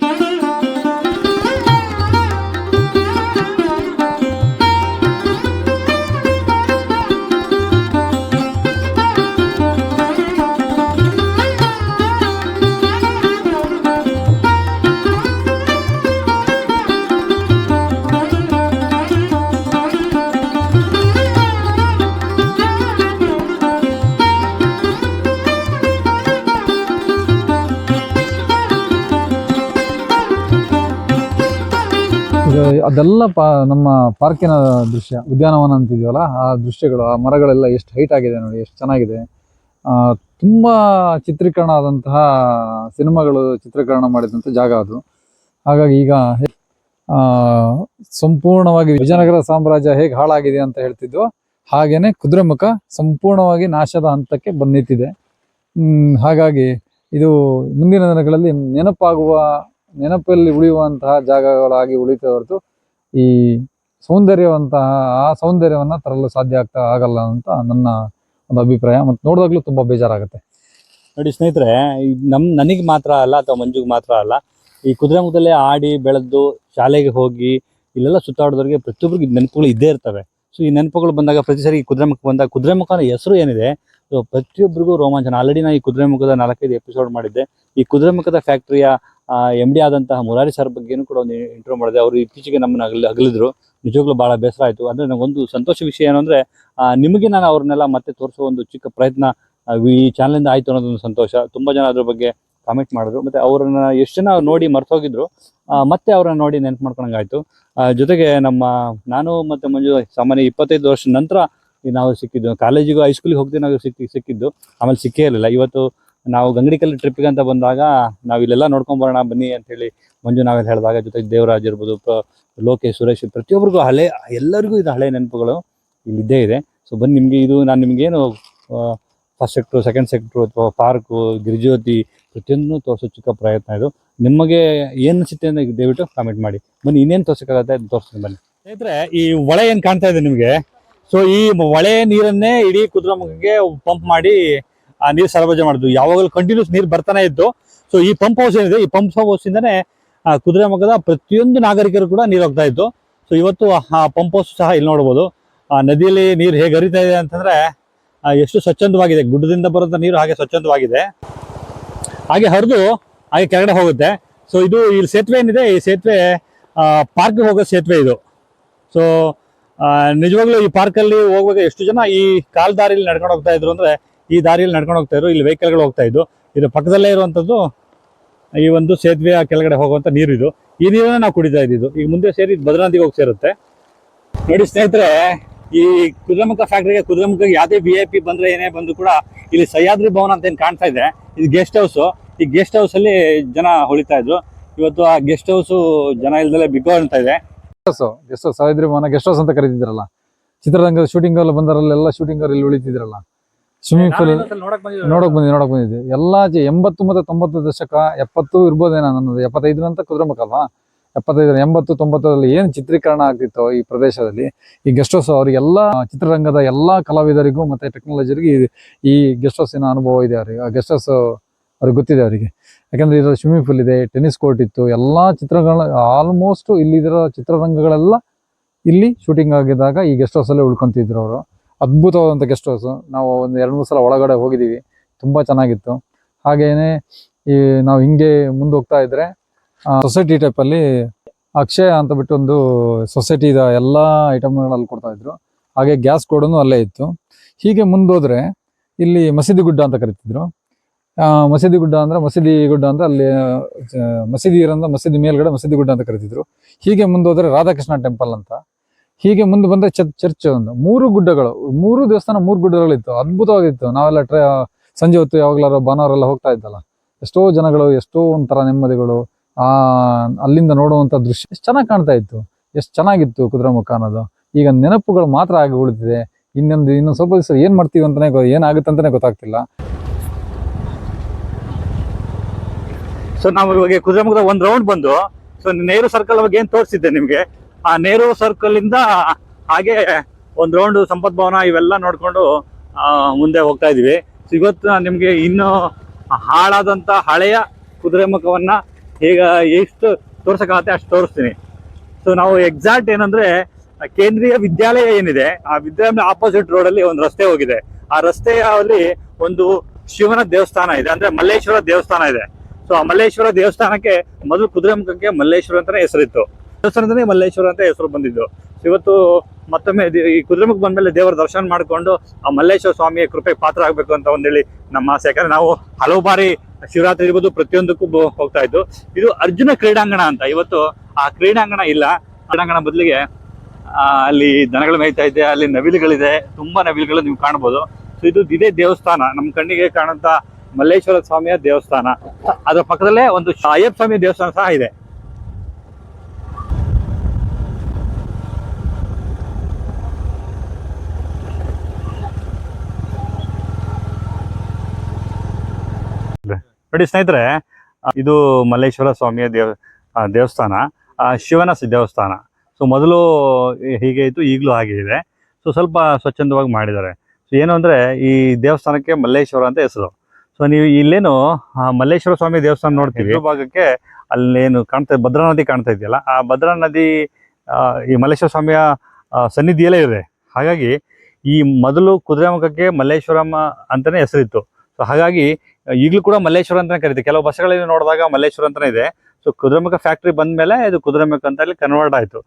嗯 ಅದೆಲ್ಲ ಪಾ ನಮ್ಮ ಪಾರ್ಕಿನ ದೃಶ್ಯ, ಉದ್ಯಾನವನ ಅಂತಿದೆಯಲ್ಲ ಆ ದೃಶ್ಯಗಳು, ಆ ಮರಗಳೆಲ್ಲ ಎಷ್ಟು ಹೈಟ್ ಆಗಿದೆ ನೋಡಿ, ಎಷ್ಟು ಚೆನ್ನಾಗಿದೆ. ತುಂಬ ಚಿತ್ರೀಕರಣ ಆದಂತಹ ಸಿನಿಮಾಗಳು ಚಿತ್ರೀಕರಣ ಮಾಡಿದಂಥ ಜಾಗ ಅದು. ಹಾಗಾಗಿ ಈಗ ಸಂಪೂರ್ಣವಾಗಿ ವಿಜಯನಗರ ಸಾಮ್ರಾಜ್ಯ ಹೇಗೆ ಹಾಳಾಗಿದೆ ಅಂತ ಹೇಳ್ತಿದ್ವು, ಹಾಗೇನೆ ಕುದುರೆಮುಖ ಸಂಪೂರ್ಣವಾಗಿ ನಾಶದ ಹಂತಕ್ಕೆ ಬಂದಿತ್ತಿದೆ. ಹಾಗಾಗಿ ಇದು ಮುಂದಿನ ದಿನಗಳಲ್ಲಿ ನೆನಪಾಗುವ ನೆನಪಲ್ಲಿ ಉಳಿಯುವಂತಹ ಜಾಗಗಳಾಗಿ ಉಳಿತದೆ ಹೊರತು ಈ ಸೌಂದರ್ಯವಂತಹ, ಆ ಸೌಂದರ್ಯವನ್ನ ತರಲು ಸಾಧ್ಯ ಆಗ್ತಾ ಆಗಲ್ಲ ಅಂತ ನನ್ನ ಒಂದು ಅಭಿಪ್ರಾಯ. ಮತ್ತು ನೋಡಿದಾಗಲೂ ತುಂಬ ಬೇಜಾರಾಗುತ್ತೆ. ನೋಡಿ ಸ್ನೇಹಿತರೆ, ಈ ನಮ್, ನನಗೆ ಮಾತ್ರ ಅಲ್ಲ ಅಥವಾ ಮಂಜುಗೆ ಮಾತ್ರ ಅಲ್ಲ, ಈ ಕುದುರೆಮುಖದಲ್ಲೇ ಆಡಿ ಬೆಳೆದು ಶಾಲೆಗೆ ಹೋಗಿ ಇಲ್ಲೆಲ್ಲ ಸುತ್ತಾಡೋದ್ರಿಗೆ ಪ್ರತಿಯೊಬ್ಬರಿಗೆ ನೆನಪುಗಳು ಇದ್ದೇ ಇರ್ತವೆ. ಸೊ ಈ ನೆನಪುಗಳು ಬಂದಾಗ ಪ್ರತಿ ಸರಿ ಕುದುರೆಮುಖ ಬಂದಾಗ ಕುದುರೆಮುಖನ ಹೆಸರು ಏನಿದೆ, ಸೊ ಪ್ರತಿಯೊಬ್ಬರಿಗೂ ರೋಮಾಂಚನ. ಆಲ್ರೆಡಿ ನಾನು ಈ ಕುದುರೆಮುಖದ ನಾಲ್ಕೈದು ಎಪಿಸೋಡ್ ಮಾಡಿದ್ದೆ. ಈ ಕುದುರೆಮುಖದ ಫ್ಯಾಕ್ಟರಿಯ ಎಂ ಡಿ ಆದಂತಹ ಮುರಾರಿ ಸರ್ ಬಗ್ಗೆನೂ ಕೂಡ ಒಂದು ಇಂಟರ್ವ್ಯೂ ಮಾಡಿದೆ. ಅವರು ಇತ್ತೀಚೆಗೆ ನಮ್ಮನ್ನ ಅಗಲಿ, ಅಗಲಿದ್ರು. ನಿಜವಾಗ್ಲೂ ಬಹಳ ಬೇಸರ ಆಯಿತು. ಅಂದ್ರೆ ನನಗೊಂದು ಸಂತೋಷ ವಿಷಯ ಏನು ಅಂದ್ರೆ ನಿಮಗೆ ನಾನು ಅವ್ರನ್ನೆಲ್ಲ ಮತ್ತೆ ತೋರಿಸೋ ಒಂದು ಚಿಕ್ಕ ಪ್ರಯತ್ನ ಈ ಈ ಚಾನಲಿಂದ ಆಯ್ತು ಅನ್ನೋದೊಂದು ಸಂತೋಷ. ತುಂಬಾ ಜನ ಅದ್ರ ಬಗ್ಗೆ ಕಾಮೆಂಟ್ ಮಾಡಿದ್ರು. ಮತ್ತೆ ಅವರನ್ನ ಎಷ್ಟು ಜನ ನೋಡಿ ಮರ್ತೋಗಿದ್ರು ಮತ್ತೆ ಅವ್ರನ್ನ ನೋಡಿ ನೆನ್ಪು ಮಾಡ್ಕೊಂಡಂಗಾಯಿತು. ಜೊತೆಗೆ ನಮ್ಮ, ನಾನು ಮತ್ತೆ ಮಂಜು ಸಾಮಾನ್ಯ ಇಪ್ಪತ್ತೈದು ವರ್ಷ ನಂತರ ನಾವು ಸಿಕ್ಕಿದ್ದು. ಕಾಲೇಜಿಗೂ ಹೈಸ್ಕೂಲಿಗೆ ಹೋಗ್ತೀವಿ ನಾವು ಸಿಕ್ಕಿ ಸಿಕ್ಕಿದ್ದು. ಆಮೇಲೆ ಸಿಕ್ಕೇ ಇರಲಿಲ್ಲ. ಇವತ್ತು ನಾವು ಗಂಗಡಿಕಲ್ ಟ್ರಿಪ್ಗೆ ಅಂತ ಬಂದಾಗ ನಾವು ಇಲ್ಲೆಲ್ಲ ನೋಡ್ಕೊಂಡ್ ಬರೋಣ ಬನ್ನಿ ಅಂತ ಹೇಳಿ ಮಂಜು ನಾವೆಲ್ಲ ಹೇಳಿದಾಗ ಜೊತೆಗೆ ದೇವರಾಜ್ ಇರ್ಬೋದು ಲೋಕೇಶ್, ಸುರೇಶ್ ಪ್ರತಿಯೊಬ್ಬರಿಗೂ ಹಳೆ, ಎಲ್ಲರಿಗೂ ಇದು ಹಳೆ ನೆನಪುಗಳು ಇಲ್ಲಿದ್ದೇ ಇದೆ. ಸೊ ಬನ್ನಿ ನಿಮಗೆ ಇದು ನಾನು ನಿಮಗೇನು ಫಸ್ಟ್ ಸೆಕ್ಟ್ರು ಸೆಕೆಂಡ್ ಸೆಕ್ಟ್ರು ಅಥವಾ ಪಾರ್ಕು ಗಿರಿಜ್ಯೋತಿ ಪ್ರತಿಯೊಂದು ತೋರಿಸೋ ಚಿಕ್ಕ ಪ್ರಯತ್ನ ಇದು. ನಿಮಗೆ ಏನು ಅನಿಸುತ್ತೆ ಅಂತ ದಯವಿಟ್ಟು ಕಾಮೆಂಟ್ ಮಾಡಿ. ಬನ್ನಿ ಇನ್ನೇನು ತೋರ್ಸಕ್ಕಾಗತ್ತೆ ಅದನ್ನ ತೋರಿಸ್ತೀನಿ ಬನ್ನಿ. ಸ್ನೇಹಿತರೆ, ಈ ಹೊಳೆ ಏನು ಕಾಣ್ತಾ ಇದೆ ನಿಮಗೆ? ಸೊ ಈ ಹೊಳೆ ನೀರನ್ನೇ ಇಡೀ ಕುದುರೆಮುಖಕ್ಕೆ ಪಂಪ್ ಮಾಡಿ ಆ ನೀರು ಸರಬರಾಜು ಮಾಡಿದ್ದು ಯಾವಾಗಲೂ ಕಂಟಿನ್ಯೂಸ್ ನೀರು ಬರ್ತಾನೆ ಇತ್ತು ಸೊ ಈ ಪಂಪ್ ಹೌಸ್ ಏನಿದೆ, ಈ ಪಂಪ್ ಹೌಸ್ ಇಂದನೇ, ಆ ಕುದುರೆಮುಖದ ಪ್ರತಿಯೊಂದು ನಾಗರಿಕರು ಕೂಡ ನೀರು ಹೋಗ್ತಾ ಇತ್ತು ಸೊ ಇವತ್ತು ಆ ಪಂಪ್ ಹೌಸ್ ಸಹ ಇಲ್ಲಿ ನೋಡ್ಬೋದು. ಆ, ನದಿಯಲ್ಲಿ ನೀರು ಹೇಗೆ ಹರಿತಾ ಇದೆ ಅಂತಂದ್ರೆ ಎಷ್ಟು ಸ್ವಚ್ಛಂದವಾಗಿದೆ. ಗುಡ್ಡದಿಂದ ಬರುವಂತ ನೀರು ಹಾಗೆ ಸ್ವಚ್ಛಂದವಾಗಿದೆ. ಹಾಗೆ ಹರಿದು ಹಾಗೆ ಕೆಳಗಡೆ ಹೋಗುತ್ತೆ. ಸೊ ಇದು ಇಲ್ಲಿ ಸೇತುವೆ ಏನಿದೆ, ಈ ಸೇತುವೆ ಪಾರ್ಕ್ ಹೋಗೋ ಸೇತುವೆ ಇದು. ಸೊ ನಿಜವಾಗ್ಲೂ ಈ ಪಾರ್ಕಲ್ಲಿ ಹೋಗುವಾಗ ಎಷ್ಟು ಜನ ಈ ಕಾಲ್ ದಾರಿಯಲ್ಲಿ ನಡ್ಕೊಂಡು ಹೋಗ್ತಾ ಇದ್ರು ಅಂದ್ರೆ ಈ ದಾರಿಯಲ್ಲಿ ನಡ್ಕೊಂಡು ಹೋಗ್ತಾ ಇದ್ರು. ಇಲ್ಲಿ ವೆಹಿಕಲ್ಗಳು ಹೋಗ್ತಾ ಇದ್ದು ಇದು ಪಕ್ಕದಲ್ಲೇ ಇರುವಂತದ್ದು, ಈ ಒಂದು ಸೇತುವೆಯ ಕೆಳಗಡೆ ಹೋಗುವಂತ ನೀರು ಇದು ಈ ನೀರನ್ನ ನಾವು ಕುಡಿತಾ ಇದ್ದಿದ್ದು. ಈಗ ಮುಂದೆ ಸೇರಿ ಭದ್ರಾಂತಿಗೆ ಹೋಗಿ ಸೇರುತ್ತೆ. ನೋಡಿ ಸ್ನೇಹಿತರೆ, ಈ ಕುದುರೆಮುಖ ಫ್ಯಾಕ್ಟ್ರಿಗೆ ಕುದುರೆಮುಖಕ್ಕೆ ಯಾವುದೇ ವಿ ಐ ಪಿ ಬಂದ್ರೆ ಏನೇ ಬಂದ್ರು ಕೂಡ ಇಲ್ಲಿ ಸಹ್ಯಾದ್ರಿ ಭವನ ಅಂತ ಏನು ಕಾಣ್ತಾ ಇದೆ. ಇದು ಗೆಸ್ಟ್ ಹೌಸ್ ಈ ಗೆಸ್ಟ್ ಹೌಸ್ ಅಲ್ಲಿ ಜನ ಹೊಳಿತಾ ಇದ್ರು. ಇವತ್ತು ಆ ಗೆಸ್ಟ್ ಹೌಸ್ ಜನ ಇಲ್ದಲೆ ಅಂತ ಇದೆ. Guest house Sahyadri Bhavan guest house ಅಂತ ಕರೀತಿದ್ರಲ್ಲ. ಚಿತ್ರರಂಗದ ಶೂಟಿಂಗ್ ಅಲ್ಲಿ ಬಂದರಲ್ಲೆಲ್ಲ ಶೂಟಿಂಗ್ ಇಲ್ಲಿ ಉಳಿತಿದ್ರಲ್ಲ. ಸ್ವಿಮ್ಮಿಂಗ್ ಪೂಲ್ ನೋಡಕ್ ಬಂದಿದ್ದೆ. ನೋಡಕ್ ಬಂದಿದ್ದೆ ಎಲ್ಲಾ ಜ- ಎಂಬತ್ತು ಮತ್ತೆ ತೊಂಬತ್ತು ದಶಕ ಎಪ್ಪತ್ತು ಇರ್ಬೋದೇನೋ ನನ್ನದು ಎಪ್ಪತ್ತೈದು ಅಂತ ಕುದುರೆಮುಖ ಅಲ್ವಾ ಎಪ್ಪತ್ತೈದರ ಎಂಬತ್ತು ತೊಂಬತ್ತರಲ್ಲಿ ಏನು ಚಿತ್ರೀಕರಣ ಆಗ್ತಿತ್ತು ಈ ಪ್ರದೇಶದಲ್ಲಿ ಈ ಗೆಸ್ಟ್ ಹೌಸ್ ಅವರಿಗೆಲ್ಲ ಚಿತ್ರರಂಗದ ಎಲ್ಲಾ ಕಲಾವಿದರಿಗೂ ಮತ್ತೆ ಟೆಕ್ನಾಲಜಿರಿಗೂ ಈ ಗೆಸ್ಟ್ ಹೌಸಿನ ಅನುಭವ ಇದೆ ಅವರಿಗೆ. ಆ ಗೆಸ್ಟ್ ಹೌಸ್ ಅವ್ರಿಗೆ ಗೊತ್ತಿದೆ ಅವರಿಗೆ. ಯಾಕಂದ್ರೆ ಇದರ ಸ್ವಿಮ್ಮಿಂಗ್ ಪೂಲ್ ಇದೆ ಟೆನ್ನಿಸ್ ಕೋರ್ಟ್ ಇತ್ತು ಎಲ್ಲಾ ಚಿತ್ರಗಳ ಆಲ್ಮೋಸ್ಟ್ ಇಲ್ಲಿ ಇದರ ಚಿತ್ರರಂಗಗಳೆಲ್ಲ ಇಲ್ಲಿ ಶೂಟಿಂಗ್ ಆಗಿದ್ದಾಗ ಈ ಗೆಸ್ಟ್ ಹೌಸಲ್ಲೇ ಉಳ್ಕೊಂತಿದ್ರು ಅವರು. ಅದ್ಭುತವಾದಂಥ ಗೆಸ್ಟ್ ಹೌಸು ನಾವು ಒಂದು ಎರಡು ಮೂರು ಸಲ ಒಳಗಡೆ ಹೋಗಿದ್ದೀವಿ. ತುಂಬ ಚೆನ್ನಾಗಿತ್ತು. ಹಾಗೆಯೇ ಈ ನಾವು ಹಿಂಗೆ ಮುಂದೆ ಹೋಗ್ತಾ ಇದ್ರೆ ಸೊಸೈಟಿ ಟೈಪಲ್ಲಿ ಅಕ್ಷಯ ಅಂತ ಬಿಟ್ಟು ಒಂದು ಸೊಸೈಟಿದ ಎಲ್ಲಾ ಐಟಮ್ಗಳಲ್ಲಿ ಕೊಡ್ತಾ ಇದ್ರು. ಹಾಗೆ ಗ್ಯಾಸ್ ಕೋಡನು ಅಲ್ಲೇ ಇತ್ತು. ಹೀಗೆ ಮುಂದೋದ್ರೆ ಇಲ್ಲಿ ಮಸೀದಿ ಗುಡ್ಡ ಅಂತ ಕರಿತಿದ್ರು. ಮಸೀದಿ ಗುಡ್ಡ ಅಂದ್ರೆ ಮಸೀದಿ ಗುಡ್ಡ ಅಂದ್ರೆ ಅಲ್ಲಿ ಮಸೀದಿ ಇರೋದ್ರಿಂದ ಮಸೀದಿ ಮೇಲ್ಗಡೆ ಮಸೀದಿ ಗುಡ್ಡ ಅಂತ ಕರಿತಿದ್ರು. ಹೀಗೆ ಮುಂದೋದ್ರೆ ರಾಧಾಕೃಷ್ಣ ಟೆಂಪಲ್ ಅಂತ. ಹೀಗೆ ಮುಂದೆ ಬಂದ ಚರ್ಚ್ ಚರ್ಚ್ ಒಂದು. ಮೂರು ಗುಡ್ಡಗಳು, ಮೂರು ದೇವಸ್ಥಾನ, ಮೂರು ಗುಡ್ಡಗಳಿತ್ತು. ಅದ್ಭುತವಾಗಿತ್ತು. ನಾವೆಲ್ಲ ಟ್ರೈ ಸಂಜೆ ಹೊತ್ತು ಯಾವಾಗ್ಲಾರು ಭಾನುವಾರೆಲ್ಲ ಹೋಗ್ತಾ ಇದ್ದಲ್ಲ. ಎಷ್ಟೋ ಜನಗಳು, ಎಷ್ಟೋ ಒಂಥರ ನೆಮ್ಮದಿಗಳು, ಆ, ಅಲ್ಲಿಂದ ನೋಡುವಂತ ದೃಶ್ಯ ಎಷ್ಟು ಚೆನ್ನಾಗಿ ಕಾಣ್ತಾ ಇತ್ತು. ಎಷ್ಟು ಚೆನ್ನಾಗಿತ್ತು ಕುದುರೆಮುಖ ಅನ್ನೋದು. ಈಗ ನೆನಪುಗಳು ಮಾತ್ರ ಆಗಿ ಉಳಿದಿದೆ. ಇನ್ನೊಂದು ಇನ್ನೊಂದು ಸ್ವಲ್ಪ ದಿವಸ ಏನು ಮಾಡ್ತೀವಿ ಅಂತಾನೆ ಗೊ- ಏನಾಗುತ್ತೆ ಅಂತಲೇ ಗೊತ್ತಾಗ್ತಿಲ್ಲ. ಸೊ ನಾವು ಇವಾಗ ಕುದುರೆಮುಖದ ಒಂದು ರೌಂಡ್ ಬಂದು ಸೊ ನೇರು ಸರ್ಕಲ್ ಬಗ್ಗೆ ಏನು ತೋರಿಸಿದ್ದೆ ನಿಮ್ಗೆ? ಆ ನೆಹರು ಸರ್ಕಲ್ ಇಂದ ಹಾಗೆ ಒಂದು ರೌಂಡ್ ಸಂಪತ್ ಭವನ ಇವೆಲ್ಲ ನೋಡ್ಕೊಂಡು ಮುಂದೆ ಹೋಗ್ತಾ ಇದೀವಿ. ಇವತ್ತು ನಿಮಗೆ ಇನ್ನು ಹಾಳಾದಂತ ಹಳೆಯ ಕುದುರೆಮುಖವನ್ನ ಈಗ ಎಷ್ಟು ತೋರ್ಸಕ್ಕಾಗತ್ತೆ ಅಷ್ಟು ತೋರಿಸ್ತೀನಿ. ಸೊ ನಾವು ಎಕ್ಸಾಕ್ಟ್ ಏನಂದ್ರೆ, ಕೇಂದ್ರೀಯ ವಿದ್ಯಾಲಯ ಏನಿದೆ, ಆ ವಿದ್ಯಾಲಯ ಆಪೋಸಿಟ್ ರೋಡ್ ಅಲ್ಲಿ ಒಂದು ರಸ್ತೆ ಹೋಗಿದೆ. ಆ ರಸ್ತೆಯಲ್ಲಿ ಒಂದು ಶಿವನ ದೇವಸ್ಥಾನ ಇದೆ, ಅಂದ್ರೆ ಮಲ್ಲೇಶ್ವರ ದೇವಸ್ಥಾನ ಇದೆ. ಸೊ ಆ ಮಲ್ಲೇಶ್ವರ ದೇವಸ್ಥಾನಕ್ಕೆ ಮೊದಲು ಕುದುರೆಮುಖಕ್ಕೆ ಮಲ್ಲೇಶ್ವರ ಅಂತಾನೆ ಹೆಸರಿತ್ತು. ದೇವಸ್ಥಾನದಲ್ಲಿ ಮಲ್ಲೇಶ್ವರ ಅಂತ ಹೆಸರು ಬಂದಿದ್ದು. ಇವತ್ತು ಮತ್ತೊಮ್ಮೆ ಈ ಕುದುರೆಮುಖ ಬಂದ್ಮೇಲೆ ದೇವರ ದರ್ಶನ ಮಾಡ್ಕೊಂಡು ಆ ಮಲ್ಲೇಶ್ವರ ಸ್ವಾಮಿಯ ಕೃಪೆ ಪಾತ್ರ ಆಗ್ಬೇಕು ಅಂತ ಒಂದೇಳಿ ನಮ್ಮ ಆಸೆ. ಯಾಕಂದ್ರೆ ನಾವು ಹಲವು ಬಾರಿ ಶಿವರಾತ್ರಿ ಇರ್ಬೋದು ಪ್ರತಿಯೊಂದಕ್ಕೂ ಹೋಗ್ತಾ ಇದ್ದು. ಇದು ಅರ್ಜುನ ಕ್ರೀಡಾಂಗಣ ಅಂತ. ಇವತ್ತು ಆ ಕ್ರೀಡಾಂಗಣ ಇಲ್ಲ. ಕ್ರೀಡಾಂಗಣ ಬದಲಿಗೆ ಅಲ್ಲಿ ದನಗಳು ಮೇಯ್ತಾ ಇದೆ, ಅಲ್ಲಿ ನವಿಲುಗಳಿದೆ. ತುಂಬಾ ನವಿಲುಗಳು ನೀವು ಕಾಣ್ಬೋದು. ಸೊ ಇದು ಇದೇ ದೇವಸ್ಥಾನ. ನಮ್ಮ ಕಣ್ಣಿಗೆ ಕಾಣುವಂತ ಮಲ್ಲೇಶ್ವರ ಸ್ವಾಮಿಯ ದೇವಸ್ಥಾನ. ಅದರ ಪಕ್ಕದಲ್ಲೇ ಒಂದು ಅಯ್ಯಪ್ಪ ಸ್ವಾಮಿಯ ದೇವಸ್ಥಾನ ಸಹ ಇದೆ. ನೋಡಿ ಸ್ನೇಹಿತರೆ ಇದು ಮಲ್ಲೇಶ್ವರ ಸ್ವಾಮಿಯ ದೇವ ದೇವಸ್ಥಾನ ಶಿವನ ದೇವಸ್ಥಾನ. ಸೊ ಮೊದಲು ಹೀಗೆ ಇತ್ತು ಈಗಲೂ ಹಾಗೆ ಇದೆ. ಸೊ ಸ್ವಲ್ಪ ಸ್ವಚ್ಛಂದವಾಗಿ ಮಾಡಿದ್ದಾರೆ. ಸೊ ಏನು ಅಂದರೆ ಈ ದೇವಸ್ಥಾನಕ್ಕೆ ಮಲ್ಲೇಶ್ವರ ಅಂತ ಹೆಸರು. ಸೊ ನೀವು ಇಲ್ಲೇನು ಮಲ್ಲೇಶ್ವರ ಸ್ವಾಮಿ ದೇವಸ್ಥಾನ ನೋಡ್ತೀವಿ. ಈ ಭಾಗಕ್ಕೆ ಅಲ್ಲೇನು ಕಾಣ್ತಾ ಭದ್ರಾ ನದಿ ಕಾಣ್ತಾ ಇದೆಯಲ್ಲ ಆ ಭದ್ರಾ ನದಿ ಆ, ಈ ಮಲ್ಲೇಶ್ವರ ಸ್ವಾಮಿಯ ಸನ್ನಿಧಿಯಲ್ಲೇ ಇದೆ. ಹಾಗಾಗಿ ಈ ಮೊದಲು ಕುದುರೆಮುಖಕ್ಕೆ ಮಲ್ಲೇಶ್ವರಮ್ಮ ಅಂತಲೇ ಹೆಸರಿತ್ತು. ಸೊ ಹಾಗಾಗಿ ಈಗಲೂ ಕೂಡ ಮಲ್ಲೇಶ್ವರ ಅಂತಾನೆ ಕರೀತೀವಿ ಕೆಲವು ಬಸ್ಗಳಲ್ಲಿ ನೋಡಿದಾಗ ಮಲ್ಲೇಶ್ವರ ಅಂತಾನೆ ಇದೆ. ಸೊ ಕುದುರೆಮುಖ ಫ್ಯಾಕ್ಟ್ರಿ ಬಂದ್ಮೇಲೆ ಇದು ಕುದುರೆಮುಖ ಅಂತ ಅಲ್ಲಿ ಕನ್ವರ್ಟ್ ಆಯಿತು.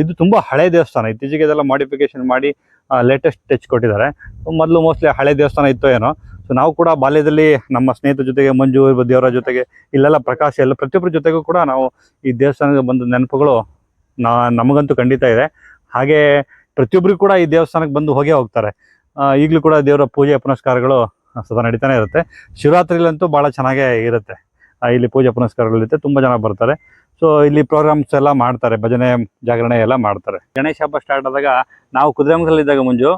ಇದು ತುಂಬಾ ಹಳೆ ದೇವಸ್ಥಾನ. ಇತ್ತೀಚೆಗೆ ಇದೆಲ್ಲ ಮಾಡಿಫಿಕೇಶನ್ ಮಾಡಿ ಲೇಟೆಸ್ಟ್ ಟಚ್ ಕೊಟ್ಟಿದ್ದಾರೆ. ಮೊದಲು ಮೋಸ್ಟ್ಲಿ ಹಳೆ ದೇವಸ್ಥಾನ ಇತ್ತು ಏನೋ. ಸೊ ನಾವು ಕೂಡ ಬಾಲ್ಯದಲ್ಲಿ ನಮ್ಮ ಸ್ನೇಹಿತರ ಜೊತೆಗೆ, ಮಂಜು ದೇವರ ಜೊತೆಗೆ, ಇಲ್ಲೆಲ್ಲ ಪ್ರಕಾಶ, ಎಲ್ಲ ಪ್ರತಿಯೊಬ್ಬರ ಜೊತೆಗೂ ಕೂಡ ನಾವು ಈ ದೇವಸ್ಥಾನಕ್ಕೆ ಬಂದ ನೆನಪುಗಳು ನಾ, ನಮಗಂತೂ ಖಂಡಿತ ಇದೆ. ಹಾಗೆ ಪ್ರತಿಯೊಬ್ಬರಿಗೂ ಕೂಡ ಈ ದೇವಸ್ಥಾನಕ್ಕೆ ಬಂದು ಹೋಗೇ ಹೋಗ್ತಾರೆ. ಈಗಲೂ ಕೂಡ ದೇವರ ಪೂಜೆ ಪುನಸ್ಕಾರಗಳು ಸದಾ ನಡೀತಾನೆ ಇರುತ್ತೆ. ಶಿವರಾತ್ರಿಲಂತೂ ಭಾಳ ಚೆನ್ನಾಗೇ ಇರುತ್ತೆ. ಇಲ್ಲಿ ಪೂಜೆ ಪುನಸ್ಕಾರಗಳಿರುತ್ತೆ, ತುಂಬ ಜನ ಬರ್ತಾರೆ. ಸೊ ಇಲ್ಲಿ ಪ್ರೋಗ್ರಾಮ್ಸ್ ಎಲ್ಲ ಮಾಡ್ತಾರೆ, ಭಜನೆ ಜಾಗರಣೆ ಎಲ್ಲ ಮಾಡ್ತಾರೆ. ಗಣೇಶ ಹಬ್ಬ ಸ್ಟಾರ್ಟ್ ಆದಾಗ ನಾವು ಕುದುರೆಮುಖದಲ್ಲಿದ್ದಾಗ ಮುಂಜು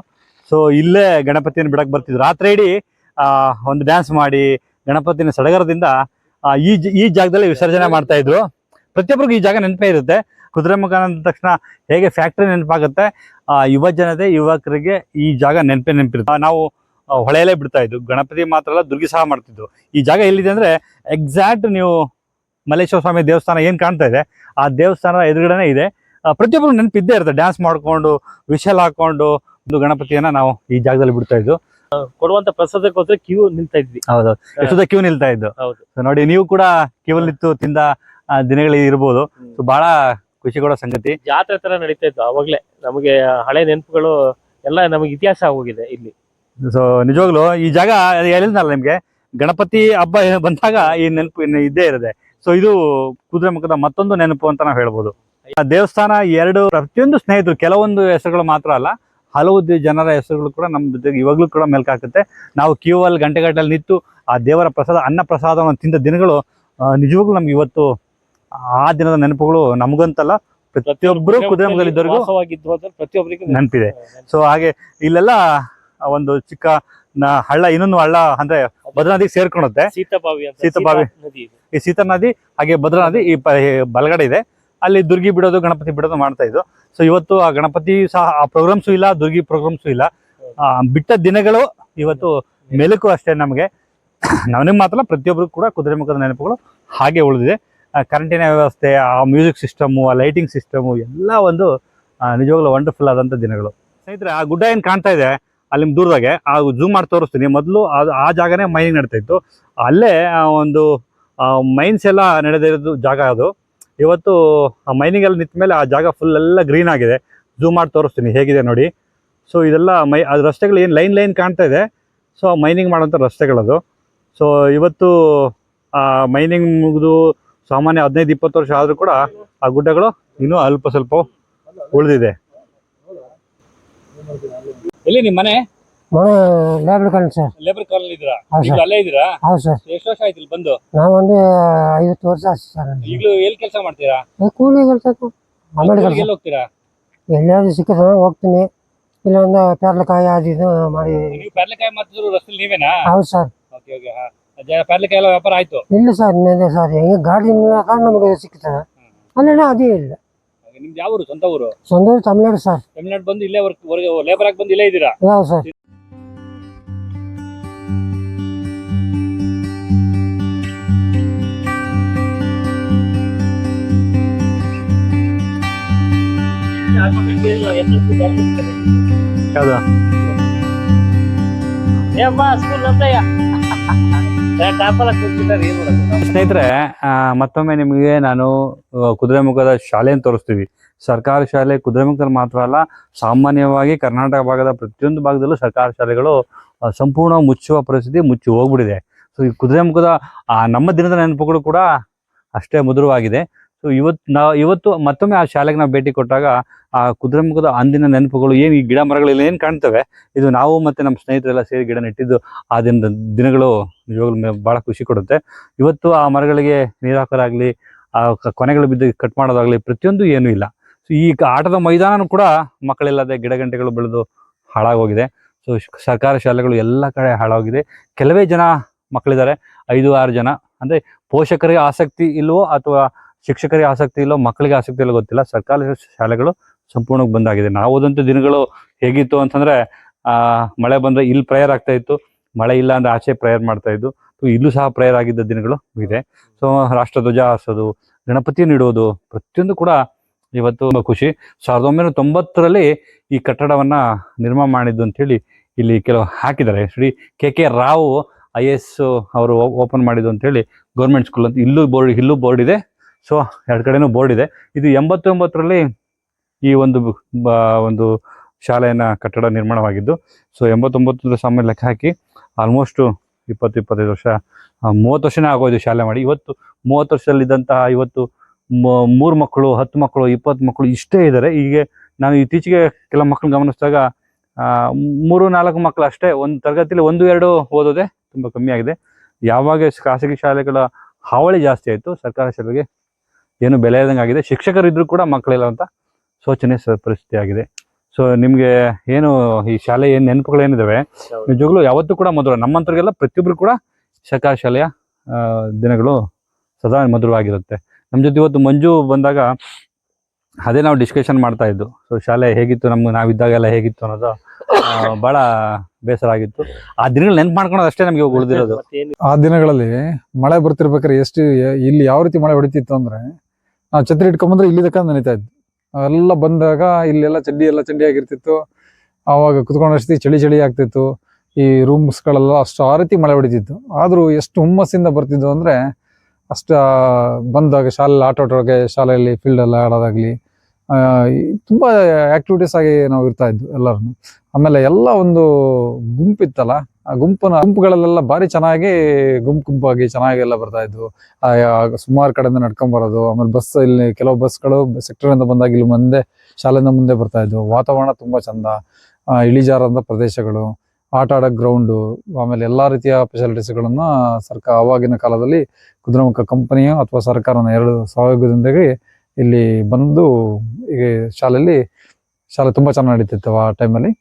ಸೊ ಇಲ್ಲೇ ಗಣಪತಿಯನ್ನು ಬಿಡಕ್ಕೆ ಬರ್ತಿದ್ರು. ರಾತ್ರಿ ಇಡೀ ಒಂದು ಡ್ಯಾನ್ಸ್ ಮಾಡಿ ಗಣಪತಿನ ಸಡಗರದಿಂದ ಈ ಈ ಜಾಗದಲ್ಲಿ ವಿಸರ್ಜನೆ ಮಾಡ್ತಾ ಇದ್ರು. ಪ್ರತಿಯೊಬ್ಬರಿಗೂ ಈ ಜಾಗ ನೆನಪೇ ಇರುತ್ತೆ. ಕುದುರೆಮುಖ ಅಂದ ತಕ್ಷಣ ಹೇಗೆ ಫ್ಯಾಕ್ಟ್ರಿ ನೆನಪಾಗುತ್ತೆ? ಯುವ ಜನತೆ, ಯುವಕರಿಗೆ ಈ ಜಾಗ ನೆನಪೇ ನೆನಪಿರುತ್ತೆ. ನಾವು ಹೊಳೆಯಲ್ಲೇ ಬಿಡ್ತಾ ಇದ್ದು. ಗಣಪತಿ ಮಾತ್ರ ಅಲ್ಲ ದುರ್ಗಿ ಸಹ ಮಾಡ್ತಿದ್ದು. ಈ ಜಾಗ ಎಲ್ಲಿದೆ ಅಂದ್ರೆ ಎಕ್ಸಾಕ್ಟ್ ನೀವು ಮಲ್ಲೇಶ್ವರ ಸ್ವಾಮಿ ದೇವಸ್ಥಾನ ಏನ್ ಕಾಣ್ತಾ ಇದೆ ಆ ದೇವಸ್ಥಾನದ ಎದುರುಗಡೆನೆ ಇದೆ. ಪ್ರತಿಯೊಬ್ಬರು ನೆನಪಿದ್ದೇ ಇರುತ್ತೆ ಡ್ಯಾನ್ಸ್ ಮಾಡ್ಕೊಂಡು ವಿಷಲ್ ಹಾಕೊಂಡು ಒಂದು ಗಣಪತಿಯನ್ನ ನಾವು ಈ ಜಾಗದಲ್ಲಿ ಬಿಡ್ತಾ ಇದ್ದು. ಕೊಡುವಂತ ಪ್ರಸಾದಕ್ಕೋಸ್ಕರ ಕ್ಯೂ ನಿಲ್ತಾ ಇದ್ವಿ. ಹೌದು ಎಷ್ಟೊತ್ತ ಕ್ಯೂ ನಿಲ್ತಾ ಇದ್ದು. ಹೌದು. ನೋಡಿ ನೀವು ಕೂಡ ಕ್ಯೂ ನಿಂತು ತಿಂದ ಆ, ದಿನಗಳು ಇರ್ಬೋದು. ಸೊ ಬಹಳ ಖುಷಿ ಕೊಡೋ ಸಂಗತಿ. ಜಾತ್ರೆ ತರ ನಡೀತಾ ಇತ್ತು ಅವಾಗ್ಲೇ ನಮಗೆ ಹಳೆ ನೆನಪುಗಳು ಎಲ್ಲ ನಮಗೆ ಇತಿಹಾಸ ಹೋಗಿದೆ ಇಲ್ಲಿ. ಸೊ ನಿಜವಾಗ್ಲು ಈ ಜಾಗ ಹೇಳಿದ್ನಲ್ಲ ನಿಮ್ಗೆ? ಗಣಪತಿ ಹಬ್ಬ ಬಂದಾಗ ಈ ನೆನಪು ಇದ್ದೇ ಇರುತ್ತೆ. ಸೊ ಇದು ಕುದುರೆಮುಖದ ಮತ್ತೊಂದು ನೆನಪು ಅಂತ ನಾವು ಹೇಳ್ಬೋದು. ಆ ದೇವಸ್ಥಾನ ಎರಡು ಪ್ರತಿಯೊಂದು ಸ್ನೇಹಿತರು ಕೆಲವೊಂದು ಹೆಸರುಗಳು ಮಾತ್ರ ಅಲ್ಲ ಹಲವು ಜನರ ಹೆಸರುಗಳು ಕೂಡ ನಮ್ಮ ಜೊತೆಗೆ ಇವಾಗ್ಲೂ ಕೂಡ ಮೇಲ್ಕಾಕುತ್ತೆ ನಾವು ಕ್ಯೂ ಅಲ್ಲಿ ಗಂಟೆಗಟ್ಟಲ್ಲಿ ನಿಂತು ಆ ದೇವರ ಪ್ರಸಾದ ಅನ್ನ ಪ್ರಸಾದವನ್ನು ತಿಂದ ದಿನಗಳು ನಿಜವಾಗ್ಲೂ ನಮ್ಗೆ ಇವತ್ತು ಆ ದಿನದ ನೆನಪುಗಳು ನಮಗಂತಲ್ಲ. ಪ್ರತಿಯೊಬ್ಬರು ಕುದುರೆಮುಖದಲ್ಲಿದ್ದವರಿಗೂ ಮುಖದಲ್ಲಿ ಪ್ರತಿಯೊಬ್ಬರಿಗೂ ನೆನಪಿದೆ. ಸೊ ಹಾಗೆ ಇಲ್ಲೆಲ್ಲ ಒಂದು ಚಿಕ್ಕ ಹಳ್ಳ ಇನ್ನೊಂದು ಹಳ್ಳ ಅಂದ್ರೆ ಭದ್ರಾ ನದಿಗೆ ಸೇರ್ಕೊಳುತ್ತೆ ಸೀತಾಬಾವಿ. ಸೀತಾಬಾವಿ. ಈ ಸೀತಾ ನದಿ ಹಾಗೆ ಭದ್ರಾ ನದಿ ಈ ಬಲಗಡೆ ಇದೆ. ಅಲ್ಲಿ ದುರ್ಗಿ ಬಿಡೋದು ಗಣಪತಿ ಬಿಡೋದು ಮಾಡ್ತಾ ಇದ್ದು ಸೊ ಇವತ್ತು ಆ ಗಣಪತಿ ಸಹ ಆ ಪ್ರೋಗ್ರಾಮ್ಸು ಇಲ್ಲ ದುರ್ಗಿ ಪ್ರೋಗ್ರಾಮ್ಸು ಇಲ್ಲ. ಬಿಟ್ಟ ದಿನಗಳು ಇವತ್ತು ಮೆಲುಕು ಅಷ್ಟೇ ನಮಗೆ. ನನಗೆ ಮಾತ್ರ ಪ್ರತಿಯೊಬ್ಬರು ಕೂಡ ಕುದುರೆ ಮುಖದ ನೆನಪುಗಳು ಹಾಗೆ ಉಳಿದಿದೆ. ಕರೆಂಟಿನ ವ್ಯವಸ್ಥೆ ಆ ಮ್ಯೂಸಿಕ್ ಸಿಸ್ಟಮು ಆ ಲೈಟಿಂಗ್ ಸಿಸ್ಟಮು ಎಲ್ಲ ಒಂದು ನಿಜವಾಗ್ಲೂ ವಂಡರ್ಫುಲ್ ಆದಂಥ ದಿನಗಳು. ಸ್ನೇಹಿತರೆ ಆ ಗುಡ್ಡ ಏನು ಕಾಣ್ತಾ ಇದೆ? ಅಲ್ಲಿ ದೂರದಾಗೆ, ಆ ಜೂಮ್ ಮಾಡಿ ತೋರಿಸ್ತೀನಿ. ಮೊದಲು ಆ ಜಾಗನೇ ಮೈನಿಂಗ್ ನಡೀತಾ ಇತ್ತು. ಅಲ್ಲೇ ಒಂದು ಮೈನ್ಸ್ ಎಲ್ಲ ನಡೆದಿರೋದು ಜಾಗ ಅದು. ಇವತ್ತು, ಆ ಮೈನಿಂಗ್ ಎಲ್ಲ ನಿಂತ ಮೇಲೆ ಆ ಜಾಗ ಫುಲ್ ಎಲ್ಲ ಗ್ರೀನ್ ಆಗಿದೆ. ಜೂಮ್ ಮಾಡಿ ತೋರಿಸ್ತೀನಿ, ಹೇಗಿದೆ ನೋಡಿ. ಸೊ ಇದೆಲ್ಲ ಮೈ ಅದು ರಸ್ತೆಗಳು ಏನು ಲೈನ್ ಲೈನ್ ಕಾಣ್ತಾ ಇದೆ. ಸೊ ಮೈನಿಂಗ್ ಮಾಡೋಂಥ ರಸ್ತೆಗಳದು. ಸೊ ಇವತ್ತು, ಆ ಮೈನಿಂಗ್ ಮುಗಿದು ಸಾಮಾನ್ಯ ಹದಿನೈದು, ಇಪ್ಪತ್ತು ವರ್ಷ ಆದರೂ ಕೂಡ ಆ ಗುಡ್ಡಗಳು ಇನ್ನೂ ಅಲ್ಪ ಸ್ವಲ್ಪ ಉಳಿದಿದೆ. ಎಲ್ಲಿ ನಿಮ್ಮ ಮನೆ? ಮನೆ labour colony sir labour colony ಇದ್ದೀರಾ? ಹೌದು ಅಲ್ಲೇ ಇದ್ದೀರಾ? ಹೌದು ಸರ್ ಎಷ್ಟು ವರ್ಷ ಆಯ್ತು ಇಲ್ಲಿ ಬಂದು? ಒಂದು ಐವತ್ತು ವರ್ಷ ಆಯ್ತು ಸರ್ ಈಗಲೂ ಎಲ್ಲಿ ಕೆಲಸ ಮಾಡ್ತೀರಾ? ಏ, ಕೂಲಿ ಕೆಲಸಕ್ಕೂ ಆಮೇಲೆ ಕೆಲಸ. ಎಲ್ಲಿ ಹೋಗ್ತೀರಾ? ಎಲ್ಲಾದ್ರೂ ಸಿಕ್ಕಿದ್ರೆ ಹೋಗ್ತೀನಿ. ಇಲ್ಲ ಒಂದು ಪೇರ್ಲಕಾಯಿ ಅದು ಇದು ಮಾಡಿ ನೀವು ಪೇರ್ಲೆಕಾಯಿ ಮಾರ್ತಿದ್ರು ರಸ್ತೆ ನೀವೇನಾ? ಹೌದು ಸರ್ ಓಕೆ ಓಕೆ ಹಾ. ಜ- ಪೇರ್ಲೆಕಾಯಿ ಎಲ್ಲ ವ್ಯಾಪಾರ ಆಯ್ತು? ಇಲ್ಲ ಸರ್ ಇನ್ನೇನು ಸರ್ ಈಗ ಗಾಡಿ ನಿಲ್ಲಕ ನಮಗೆ ಸಿಗ್ತದೆ ಅಲ್ಲೆಲ್ಲ ಅದೇ ಇಲ್ಲ. ನಿಮ್ದು ಯಾವ ಊರು? ಸ್ವಂತ ಊರು? ಸ್ವಂತ ಊರು ತಮಿಳ್ನಾಡು ಸರ್. ತಮಿಳ್ನಾಡು ಬಂದು ಇಲ್ಲೇ ವರ್ಕ್ ಲೇಬರ್ ಆಗಿ ಬಂದು ಇಲ್ಲೇ ಇದ್ದೀರಾ? ಹೌದು ಸರ್. ಯಾವ್ದು? ಏ ಅಮ್ಮ ಸ್ಕೂಲ್ ಅಂತ ಸ್ನೇಹಿತರೆ ಮತ್ತೊಮ್ಮೆ ನಿಮಗೆ ನಾನು ಕುದುರೆ ಕುದುರೆಮುಖದ ಶಾಲೆಯನ್ನು ತೋರಿಸ್ತೀವಿ. ಸರ್ಕಾರಿ ಶಾಲೆ ಕುದುರೆಮುಖದಲ್ಲಿ ಮಾತ್ರ ಅಲ್ಲ, ಸಾಮಾನ್ಯವಾಗಿ ಕರ್ನಾಟಕ ಭಾಗದ ಪ್ರತಿಯೊಂದು ಭಾಗದಲ್ಲೂ ಸರ್ಕಾರಿ ಶಾಲೆಗಳು ಸಂಪೂರ್ಣ ಮುಚ್ಚುವ ಪರಿಸ್ಥಿತಿ ಮುಚ್ಚಿ ಹೋಗ್ಬಿಟ್ಟಿದೆ. ಸೊ ಈ ಕುದುರೆಮುಖದ ನಮ್ಮ ದಿನದ ನೆನಪುಗಳು ಕೂಡ ಅಷ್ಟೇ ಮಧುರವಾಗಿದೆ. ಸೊ ಇವತ್ತು ನಾವು ಇವತ್ತು ಮತ್ತೊಮ್ಮೆ ಆ ಶಾಲೆಗೆ ನಾವು ಭೇಟಿ ಕೊಟ್ಟಾಗ ಆ ಕುದುರೆಮುಖದ ಅಂದಿನ ನೆನಪುಗಳು, ಏನು ಈ ಗಿಡ ಮರಗಳೆಲ್ಲ ಏನು ಕಾಣ್ತವೆ? ಇದು ನಾವು ಮತ್ತೆ ನಮ್ಮ ಸ್ನೇಹಿತರೆಲ್ಲ ಸೇರಿ ಗಿಡ ನೆಟ್ಟಿದ್ದು ಆ ದಿನದ ದಿನಗಳು ನಿಜವಾಗ್ಲೂ ಭಾಳ ಖುಷಿ ಕೊಡುತ್ತೆ. ಇವತ್ತು ಆ ಮರಗಳಿಗೆ ನೀರು ಆ ಕೊನೆಗಳು ಬಿದ್ದು ಕಟ್ ಮಾಡೋದಾಗಲಿ ಪ್ರತಿಯೊಂದು ಏನೂ ಇಲ್ಲ. ಸೊ ಈ ಆಟದ ಮೈದಾನನೂ ಕೂಡ ಮಕ್ಕಳಿಲ್ಲದೆ ಗಿಡ ಗಂಟೆಗಳು ಬೆಳೆದು ಹಾಳಾಗೋಗಿದೆ. ಸೊ ಸರ್ಕಾರಿ ಶಾಲೆಗಳು ಎಲ್ಲ ಕಡೆ ಹಾಳಾಗಿದೆ. ಕೆಲವೇ ಜನ ಮಕ್ಕಳಿದ್ದಾರೆ, ಐದು ಆರು ಜನ. ಅಂದ್ರೆ ಪೋಷಕರಿಗೆ ಆಸಕ್ತಿ ಇಲ್ವೋ ಅಥವಾ ಶಿಕ್ಷಕರಿಗೆ ಆಸಕ್ತಿ ಇಲ್ಲೋ, ಮಕ್ಕಳಿಗೆ ಆಸಕ್ತಿ ಇಲ್ಲ ಗೊತ್ತಿಲ್ಲ. ಸರ್ಕಾರಿ ಶಾಲೆಗಳು ಸಂಪೂರ್ಣವಾಗಿ ಬಂದಾಗಿದೆ ನಾವು ಓದಂತ ದಿನಗಳು ಹೇಗಿತ್ತು ಅಂತಂದ್ರೆ, ಆ, ಮಳೆ ಬಂದ್ರೆ ಇಲ್ಲಿ ಪ್ರೇಯರ್ ಆಗ್ತಾ ಇತ್ತು. ಮಳೆ ಇಲ್ಲ ಅಂದ್ರೆ ಆಚೆ ಪ್ರೇಯರ್ ಮಾಡ್ತಾ ಇದ್ದು. ಇಲ್ಲೂ ಸಹ ಪ್ರೇಯರ್ ಆಗಿದ್ದ ದಿನಗಳು ಇದೆ. ಸೊ ರಾಷ್ಟ್ರಧ್ವಜ ಹಾರಿಸೋದು ಗಣಪತಿಯನ್ನು ಇಡೋದು ಪ್ರತಿಯೊಂದು ಕೂಡ ಇವತ್ತು ತುಂಬಾ ಖುಷಿ. ಸಾವಿರದ ಒಂಬೈನೂರ ತೊಂಬತ್ತರಲ್ಲಿ ಈ ಕಟ್ಟಡವನ್ನ ನಿರ್ಮಾಣ ಮಾಡಿದ್ದು ಅಂತೇಳಿ ಇಲ್ಲಿ ಕೆಲವು ಹಾಕಿದ್ದಾರೆ. Shri K K Rao I S ಅವರು ಓಪನ್ ಮಾಡಿದ್ದು ಅಂತೇಳಿ ಗೌರ್ಮೆಂಟ್ ಸ್ಕೂಲ್ ಅಂತ ಇಲ್ಲೂ ಬೋರ್ಡ್ ಇಲ್ಲೂ ಬೋರ್ಡ್ ಇದೆ. ಸೊ ಎರಡು ಕಡೆನೂ ಬೋರ್ಡ್ ಇದೆ. ಇದು ಎಂಬತ್ತೊಂಬತ್ತರಲ್ಲಿ ಈ ಒಂದು ಒಂದು ಶಾಲೆಯನ್ನ ಕಟ್ಟಡ ನಿರ್ಮಾಣವಾಗಿದ್ದು ಸೊ ಎಂಬತ್ತೊಂಬತ್ತರ ಸಮಯ ಲೆಕ್ಕ ಹಾಕಿ ಆಲ್ಮೋಸ್ಟ್ ಇಪ್ಪತ್ತು, ಇಪ್ಪತ್ತೈದು ವರ್ಷ ಮೂವತ್ತು ವರ್ಷನೇ ಆಗೋದು ಶಾಲೆ ಮಾಡಿ. ಇವತ್ತು ಮೂವತ್ತು ವರ್ಷದಲ್ಲಿದ್ದಂತಹ ಇವತ್ತು ಮೂರು ಮಕ್ಕಳು, ಹತ್ತು ಮಕ್ಕಳು, ಇಪ್ಪತ್ತು ಮಕ್ಕಳು ಇಷ್ಟೇ ಇದ್ದಾರೆ. ಹೀಗೆ ನಾನು ಇತ್ತೀಚೆಗೆ ಕೆಲ ಮಕ್ಕಳು ಗಮನಿಸಿದಾಗ ಮೂರು, ನಾಲ್ಕು ಮಕ್ಕಳು ಅಷ್ಟೇ, ಒಂದು ತರಗತಿಲಿ ಒಂದು, ಎರಡು ಓದೋದೇ ತುಂಬ ಕಮ್ಮಿ ಆಗಿದೆ. ಯಾವಾಗ ಖಾಸಗಿ ಶಾಲೆಗಳ ಹಾವಳಿ ಜಾಸ್ತಿ ಆಯಿತು, ಸರ್ಕಾರಿ ಶಾಲೆಗೆ ಏನು ಬೆಲೆ ಇಲ್ದಂಗೆ ಆಗಿದೆ. ಶಿಕ್ಷಕರಿದ್ರು ಕೂಡ ಮಕ್ಕಳಿಲ್ಲ ಅಂತ ಶೋಚನೆ ಪರಿಸ್ಥಿತಿ ಆಗಿದೆ. ಸೊ ನಿಮಗೆ ಏನು ಈ ಶಾಲೆ ಏನು ನೆನಪುಗಳು ಏನಿದಾವೆ? ನಿಜವಾಗ್ಲೂ ಯಾವತ್ತೂ ಕೂಡ ಮಧುರ. ನಮ್ಮಂತರಿಗೆಲ್ಲ ಪ್ರತಿಯೊಬ್ರು ಕೂಡ ಸರ್ಕಾರಿ ಶಾಲೆಯ ಆ, ದಿನಗಳು ಸದಾ ಮಧುರವಾಗಿರುತ್ತೆ. ನಮ್ಮ ಜೊತೆ ಇವತ್ತು ಮಂಜು ಬಂದಾಗ ಅದೇ ನಾವು ಡಿಸ್ಕಷನ್ ಮಾಡ್ತಾ ಇದ್ದು. ಸೊ ಶಾಲೆ ಹೇಗಿತ್ತು? ನಮ್ಗೆ ನಾವಿದ್ದಾಗೆಲ್ಲ ಹೇಗಿತ್ತು ಅನ್ನೋದು ಬಹಳ ಬೇಸರ ಆಗಿತ್ತು. ಆ ದಿನಗಳು ನೆನ್ಪು ಮಾಡ್ಕೊಳೋದು ಅಷ್ಟೇ ನಮಗೆ ಇವಾಗ ಉಳಿದಿರೋದು. ಆ ದಿನಗಳಲ್ಲಿ ಮಳೆ ಬರ್ತಿರ್ಬೇಕಾದ್ರೆ ಎಷ್ಟು ಇಲ್ಲಿ ಯಾವ ರೀತಿ ಮಳೆ ಹೊಡಿತಿತ್ತು ಅಂದ್ರೆ ನಾವು ಛತ್ರಿ ಇಟ್ಕೊಂಬಂದ್ರೆ ಇಲ್ಲಿ ತಕ್ಕ ನೆನೀತಾ ಇದ್ವಿ ಎಲ್ಲ ಬಂದಾಗ ಇಲ್ಲೆಲ್ಲ ಚಡ್ಡಿ ಎಲ್ಲ ಚಂಡಿ ಆಗಿರ್ತಿತ್ತು. ಆವಾಗ ಕುತ್ಕೊಂಡಷ್ಟು ಚಳಿ ಚಳಿ ಆಗ್ತಿತ್ತು. ಈ ರೂಮ್ಸ್ಗಳೆಲ್ಲ ಅಷ್ಟು ಆ ರೀತಿ ಮಳೆ ಹೊಡಿತಿತ್ತು. ಆದರೂ ಎಷ್ಟು ಹುಮ್ಮಸ್ಸಿಂದ ಬರ್ತಿದ್ವು ಅಂದ್ರೆ ಅಷ್ಟು ಬಂದಾಗ ಶಾಲೆಯಲ್ಲಿ ಆಟ ಆಟೋಗೆ ಶಾಲೆಯಲ್ಲಿ ಫೀಲ್ಡ್ ಎಲ್ಲ ಆಡೋದಾಗ್ಲಿ ತುಂಬಾ ಆಕ್ಟಿವಿಟೀಸ್ ಆಗಿ ನಾವು ಇರ್ತಾ ಇದ್ವು ಎಲ್ಲರೂ ಆಮೇಲೆ ಎಲ್ಲ ಒಂದು ಗುಂಪಿತ್ತಲ್ಲ ಗುಂಪನ ಗುಂಪುಗಳಲ್ಲೆಲ್ಲ ಭಾರಿ ಚೆನ್ನಾಗಿ ಗುಂಪು ಗುಂಪಾಗಿ ಚೆನ್ನಾಗಿ ಎಲ್ಲ ಬರ್ತಾ ಇದ್ವು. ಸುಮಾರು ಕಡೆಯಿಂದ ನಡ್ಕೊಂಡ್ ಬರೋದು, ಆಮೇಲೆ ಬಸ್ ಇಲ್ಲಿ ಕೆಲವು ಬಸ್ಗಳು ಸೆಕ್ಟರ್ ಇಂದ ಬಂದಾಗ ಇಲ್ಲಿ ಮುಂದೆ ಶಾಲೆಯಿಂದ ಮುಂದೆ ಬರ್ತಾ ಇದ್ವು. ವಾತಾವರಣ ತುಂಬಾ ಚಂದ. ಇಳಿಜಾರದ ಪ್ರದೇಶಗಳು, ಆಟ ಆಡೋ ಗ್ರೌಂಡು ಆಮೇಲೆ ಎಲ್ಲಾ ರೀತಿಯ ಫೆಸಿಲಿಟೀಸ್ಗಳನ್ನು ಸರ್ಕಾರ ಆವಾಗಿನ ಕಾಲದಲ್ಲಿ ಕುದುರೆಮುಖ ಕಂಪನಿಯು ಅಥವಾ ಸರ್ಕಾರನ ಎರಡು ಸಹಯೋಗದಿಂದ ಇಲ್ಲಿ ಬಂದು ಈಗ ಶಾಲೆಯಲ್ಲಿ ಶಾಲೆ ತುಂಬಾ ಚೆನ್ನಾಗಿ ನಡೀತಿತ್ತು ಆ ಟೈಮಲ್ಲಿ